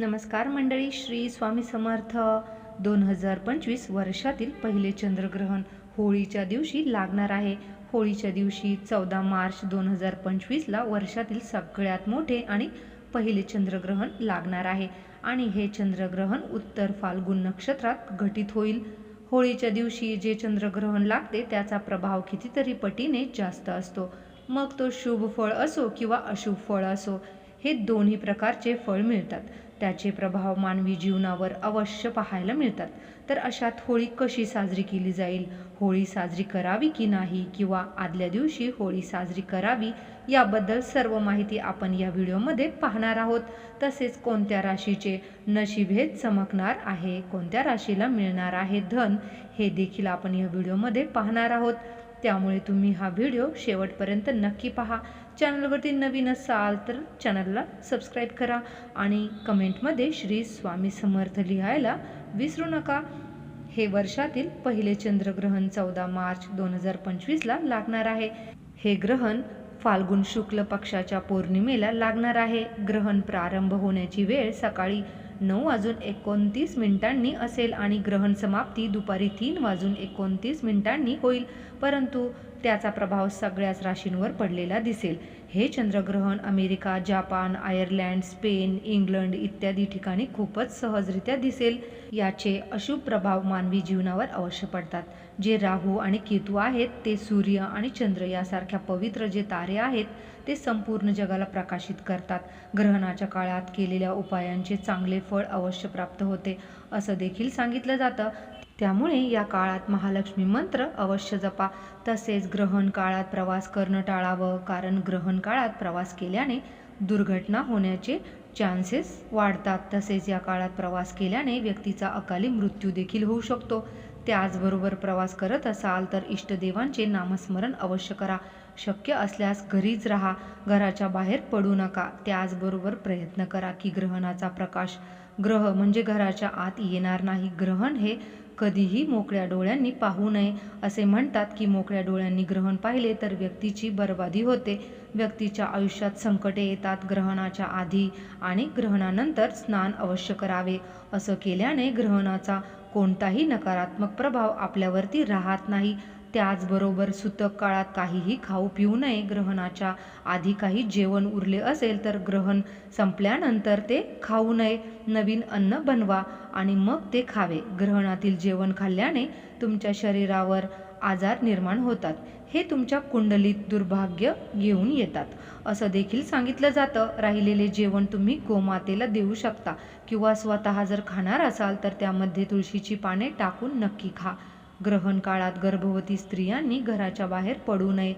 नमस्कार मंडळी श्री स्वामी समर्थ दोन हजार पंचवीस वर्षातील पहिले चंद्रग्रहण होळीच्या दिवशी लागणार आहे. होळीच्या दिवशी चौदा मार्च दोन हजार पंचवीसला वर्षातील सगळ्यात मोठे आणि पहिले चंद्रग्रहण लागणार आहे. आणि हे चंद्रग्रहण उत्तर फाल्गुन नक्षत्रात घटित होईल. होळीच्या दिवशी जे चंद्रग्रहण लागते त्याचा प्रभाव कितीतरी पटीने जास्त असतो. मग तो शुभ फळ असो किंवा अशुभ फळ असो हे दोन्ही प्रकारचे फळ मिळतात. त्याचे प्रभाव मानवी जीवनावर अवश्य पाहायला मिळतात. तर अशात होळी कशी साजरी केली जाईल? होळी साजरी करावी की नाही? किंवा आदल्या दिवशी होळी साजरी करावी? याबद्दल सर्व माहिती आपण या व्हिडिओमध्ये पाहणार आहोत. तसेच कोणत्या राशीचे नशीब चमकणार आहे? कोणत्या राशीला मिळणार आहे धन? हे देखील आपण या व्हिडिओमध्ये पाहणार आहोत. त्यामुळे तुम्ही हा व्हिडिओ शेवटपर्यंत नक्की पहा. चॅनलवरती नवीन असाल तर चॅनलला सबस्क्राईब करा आणि कमेंटमध्ये श्री स्वामी समर्थ लिहायला विसरू नका. हे वर्षातील पहिले चंद्रग्रहण चौदा मार्च दोन हजार पंचवीसला लागणार आहे. हे ग्रहण फाल्गुन शुक्ल पक्षाच्या पौर्णिमेला लागणार आहे. ग्रहण प्रारंभ होण्याची वेळ सकाळी नऊ वाजून एकोणतीस मिनिटांनी असेल आणि ग्रहण समाप्ती दुपारी तीन वाजून एकोणतीस मिनिटांनी होईल. परंतु त्याचा प्रभाव सगळ्याच राशींवर पडलेला दिसेल. हे चंद्रग्रहण America Japan Ireland Spain England इत्यादी ठिकाणी खूपच सहजरित्या दिसेल. याचे अशुभ प्रभाव मानवी जीवनावर अवश्य पडतात. जे राहू आणि केतू आहेत ते सूर्य आणि चंद्र यासारख्या पवित्र जे तारे आहेत ते संपूर्ण जगाला प्रकाशित करतात. ग्रहणाच्या काळात केलेल्या उपायांचे चांगले फळ अवश्य प्राप्त होते असं देखील सांगितलं जातं. त्यामुळे या काळात महालक्ष्मी मंत्र अवश्य जपा. तसेच ग्रहण काळात प्रवास करणं टाळावं. कारण ग्रहण काळात प्रवास केल्याने दुर्घटना होण्याचे चान्सेस वाढतात. तसेच या काळात प्रवास केल्याने व्यक्तीचा अकाली मृत्यू देखील होऊ शकतो. त्याचबरोबर प्रवास करत असाल तर इष्टदेवांचे नामस्मरण अवश्य करा. शक्य असल्यास घरीच राहा. घराच्या बाहेर पडू नका. त्याचबरोबर प्रयत्न करा की ग्रहणाचा प्रकाश ग्रह म्हणजे घराच्या आत येणार नाही. ग्रहण हे कधीही मोकळ्या डोळ्यांनी पाहू नये असे म्हणतात की मोकळ्या डोळ्यांनी ग्रहण पाहिले तर व्यक्तीची बर्बादी होते. व्यक्तीच्या आयुष्यात संकटे येतात ग्रहणाच्या आधी आणि ग्रहणानंतर स्नान अवश्य करावे. असं केल्याने ग्रहणाचा कोणताही नकारात्मक प्रभाव आपल्यावरती राहत नाही. त्याचबरोबर सुतक काळात काहीही खाऊ पिऊ नये ग्रहणाच्या आधी काही जेवण उरले असेल तर ग्रहण संपल्यानंतर ते खाऊ नये नवीन अन्न बनवा आणि मग ते खावे. ग्रहणातील जेवण खाल्ल्याने तुमच्या शरीरावर आजार निर्माण होतात. हे तुमच्या कुंडलीत दुर्भाग्य घेऊन येतात. असं देखील सांगितलं जातं. राहिलेले जेवण तुम्ही गोमातेला देऊ शकता किंवा स्वतः जर खाणार असाल तर त्यामध्ये तुळशीची पाने टाकून नक्की खा. ग्रहण काळात गर्भवती स्त्रियांनी घराच्या बाहेर पडू नये.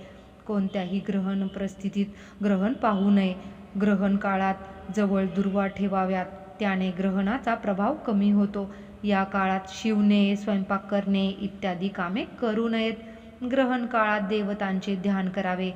कोणत्याही ग्रहण परिस्थितीत ग्रहण पाहू नये. ग्रहण काळात जवळ दुर्वा ठेवाव्यात. त्याने ग्रहणाचा प्रभाव कमी होतो. या काळात शिवणे स्वयंपाक करणे इत्यादी कामे करू नयेत. ग्रहण काळात देवतांचे ध्यान करावे.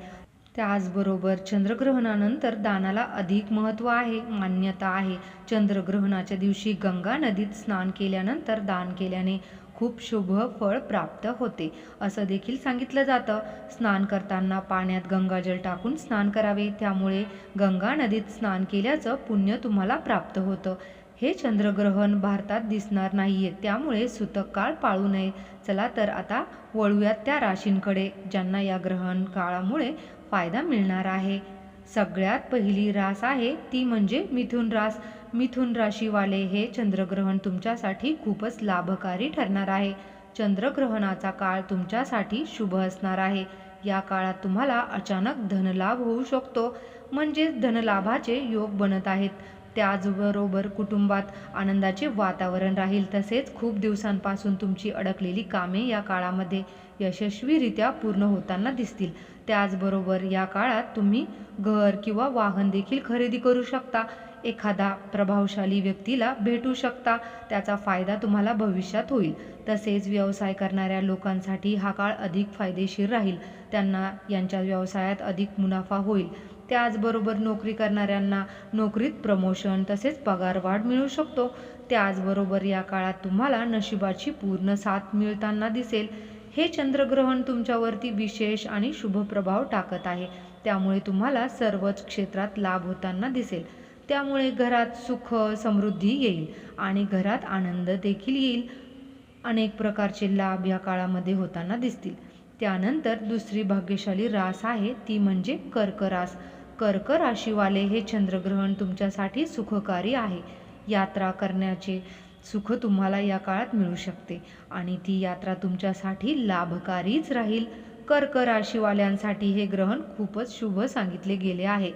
त्याचबरोबर चंद्रग्रहणानंतर दानाला अधिक महत्त्व आहे मान्यता आहे. चंद्रग्रहणाच्या दिवशी गंगा नदीत स्नान केल्यानंतर दान केल्याने खूप शुभ फळ प्राप्त होते असं देखील सांगितलं जातं. स्नान करताना पाण्यात गंगाजल टाकून स्नान करावे त्यामुळे गंगा नदीत स्नान केल्याचं पुण्य तुम्हाला प्राप्त होतं. हे चंद्रग्रहण भारतात दिसणार नाहीये त्यामुळे सुतक काळ पाळू नये. चला तर आता वळूयात त्या राशींकडे ज्यांना या ग्रहण काळामुळे फायदा मिळणार आहे. सगळ्यात पहिली रास आहे ती म्हणजे मिथुन रास. मिथुन राशीवाले हे चंद्रग्रहण तुमच्यासाठी खूपच लाभकारी ठरणार आहे. चंद्रग्रहणाचा काळ तुमच्यासाठी शुभ असणार आहे. या काळात तुम्हाला अचानक धनलाभ होऊ शकतो. म्हणजे धनलाभाचे योग बनत आहेत. त्याचबरोबर कुटुंबात आनंदाचे वातावरण राहील. तसेच खूप दिवसांपासून तुमची अडकलेली कामे या काळामध्ये यशस्वीरित्या पूर्ण होताना दिसतील. त्याचबरोबर या काळात तुम्ही घर किंवा वाहन देखील खरेदी करू शकता. एखादा प्रभावशाली व्यक्तीला भेटू शकता. त्याचा फायदा तुम्हाला भविष्यात होईल. तसेच व्यवसाय करणाऱ्या लोकांसाठी हा काळ अधिक फायदेशीर राहील. त्यांना यांच्या व्यवसायात अधिक मुनाफा होईल. त्याचबरोबर नोकरी करणाऱ्यांना नोकरीत प्रमोशन तसेच पगारवाढ मिळू शकतो. त्याचबरोबर या काळात तुम्हाला नशिबाची पूर्ण साथ मिळताना दिसेल. हे चंद्रग्रहण तुमच्यावरती विशेष आणि शुभ प्रभाव टाकत आहे. त्यामुळे तुम्हाला सर्वच क्षेत्रात लाभ होताना दिसेल. त्यामुळे घरात सुख समृद्धी येईल आणि घरात आनंद देखील येईल. अनेक प्रकारचे लाभ या काळामध्ये होताना दिसतील. त्यानंतर दुसरी भाग्यशाली रास आहे ती म्हणजे कर्क रास कर्क राशीवाले हे चंद्रग्रहण तुमच्यासाठी सुखकारी आहे. यात्रा करण्याचे सुख तुम्हाला या काळात मिळू शकते आणि ती यात्रा तुमच्यासाठी लाभकारीच राहील. कर्क राशीवाल्यांसाठी हे ग्रहण खूपच शुभ सांगितले गेले आहे.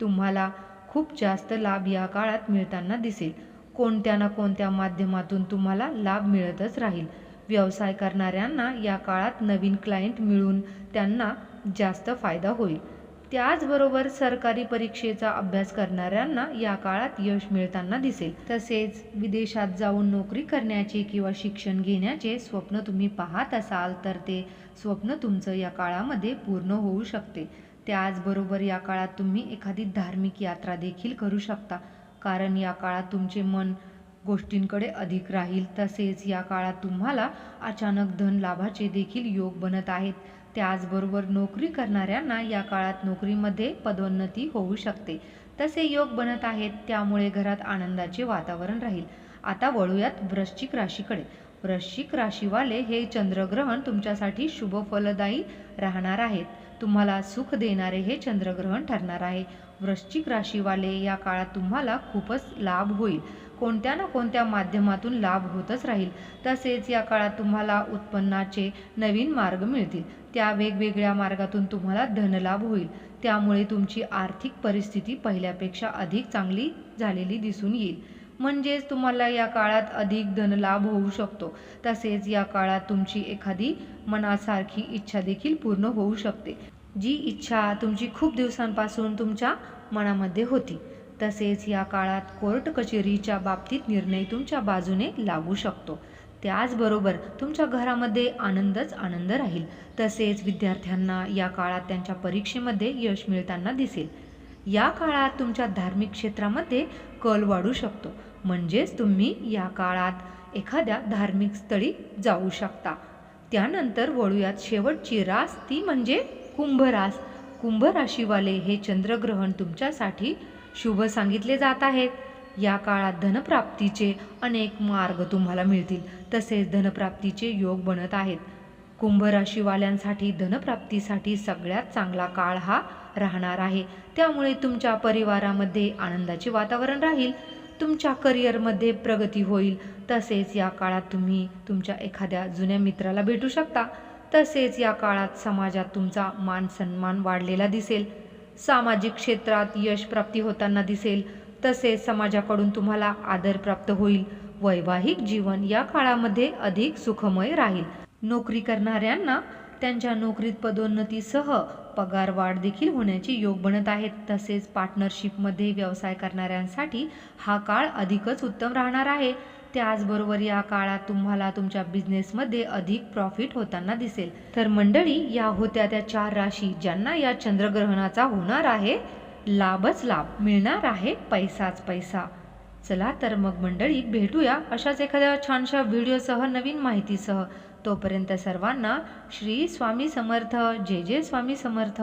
तुम्हाला खूप जास्त लाभ या काळात मिळताना दिसेल. कोणत्या ना कोणत्या माध्यमातून तुम्हाला लाभ मिळतच राहील. व्यवसाय करणाऱ्यांना या काळात नवीन क्लायंट मिळून त्यांना जास्त फायदा होईल. त्याचबरोबर सरकारी परीक्षेचा अभ्यास करणाऱ्यांना या काळात यश मिळताना दिसेल. तसेच विदेशात जाऊन नोकरी करण्याचे किंवा शिक्षण घेण्याचे स्वप्न तुम्ही पाहत असाल तर ते स्वप्न तुमचं या काळामध्ये पूर्ण होऊ शकते. त्याचबरोबर या काळात तुम्ही एखादी धार्मिक यात्रा देखील करू शकता. कारण या काळात तुमचे मन गोष्टींकडे अधिक राहील तसेच या काळात तुम्हाला अचानक धन लाभाचे देखील योग बनत आहेत. त्याचबरोबर नोकरी करणाऱ्यांना या काळात नोकरीमध्ये पदोन्नती होऊ शकते. तसे योग बनत आहेत त्यामुळे घरात आनंदाचे वातावरण राहील. आता वळूयात वृश्चिक राशीकडे. वृश्चिक राशीवाले हे चंद्रग्रहण तुमच्यासाठी शुभ फलदायी राहणार आहेत. तुम्हाला सुख देणारे हे चंद्रग्रहण ठरणार आहे. वृश्चिक राशीवाले या काळात तुम्हाला खूपच लाभ होईल. कोणत्या ना कोणत्या माध्यमातून लाभ होतच राहील. तसेच या काळात तुम्हाला उत्पन्नाचे नवीन मार्ग मिळतील. त्या वेगवेगळ्या मार्गातून तुम्हाला धनलाभ होईल. त्यामुळे तुमची आर्थिक परिस्थिती पहिल्यापेक्षा अधिक चांगली झालेली दिसून येईल. म्हणजेच तुम्हाला या काळात अधिक धनलाभ होऊ शकतो. तसेच या काळात तुमची एखादी मनासारखी इच्छा देखील पूर्ण होऊ शकते. जी इच्छा तुमची खूप दिवसांपासून तुमच्या मनामध्ये होती. तसेच या काळात कोर्ट कचेरीच्या बाबतीत निर्णय तुमच्या बाजूने लागू शकतो. त्याचबरोबर तुमच्या घरामध्ये आनंदच आनंद राहील. तसेच विद्यार्थ्यांना या काळात त्यांच्या परीक्षेमध्ये यश मिळताना दिसेल. या काळात तुमच्या धार्मिक क्षेत्रामध्ये कल वाढू शकतो. म्हणजेच तुम्ही या काळात एखाद्या धार्मिक स्थळी जाऊ शकता. त्यानंतर वळूयात शेवटची रास ती म्हणजे कुंभ रास कुंभ राशीवाले हे चंद्रग्रहण तुमच्यासाठी शुभ सांगितले जात आहेत. या काळात धनप्राप्तीचे अनेक मार्ग तुम्हाला मिळतील तसेच धनप्राप्तीचे योग बनत आहेत. कुंभ राशीवाल्यांसाठी धनप्राप्तीसाठी सगळ्यात चांगला काळ हा राहणार आहे. त्यामुळे तुमच्या परिवारामध्ये आनंदाचे वातावरण राहील. तुमच्या करिअरमध्ये प्रगती होईल. तसेच या काळात तुम्ही तुमच्या एखाद्या जुन्या मित्राला भेटू शकता. तसेच या काळात समाजात तुमचा मान सन्मान वाढलेला दिसेल. सामाजिक क्षेत्रात यश प्राप्ती होताना दिसेल. तसेच समाजाकडून तुम्हाला आदर प्राप्त होईल. वैवाहिक जीवन या काळामध्ये अधिक सुखमय राहील. नोकरी करणाऱ्यांना त्यांच्या नोकरीत पदोन्नतीसह पगार वाढ देखील होण्याची योग बनत आहेत. तसेच पार्टनरशिपमध्ये व्यवसाय करणाऱ्यांसाठी हा काळ अधिकच उत्तम राहणार आहे. त्याचबरोबर या काळात तुम्हाला तुमच्या बिझनेसमध्ये अधिक प्रॉफिट होताना दिसेल. तर मंडळी या होत्या त्या चार राशी ज्यांना या चंद्रग्रहणाचा होणार आहे लाभच लाभ. मिळणार आहे पैसाच पैसा. चला तर मग मंडळी भेटूया अशाच एखाद्या छानशा व्हिडिओसह नवीन माहितीसह. तोपर्यंत सर्वांना श्री स्वामी समर्थ. जे जे स्वामी समर्थ.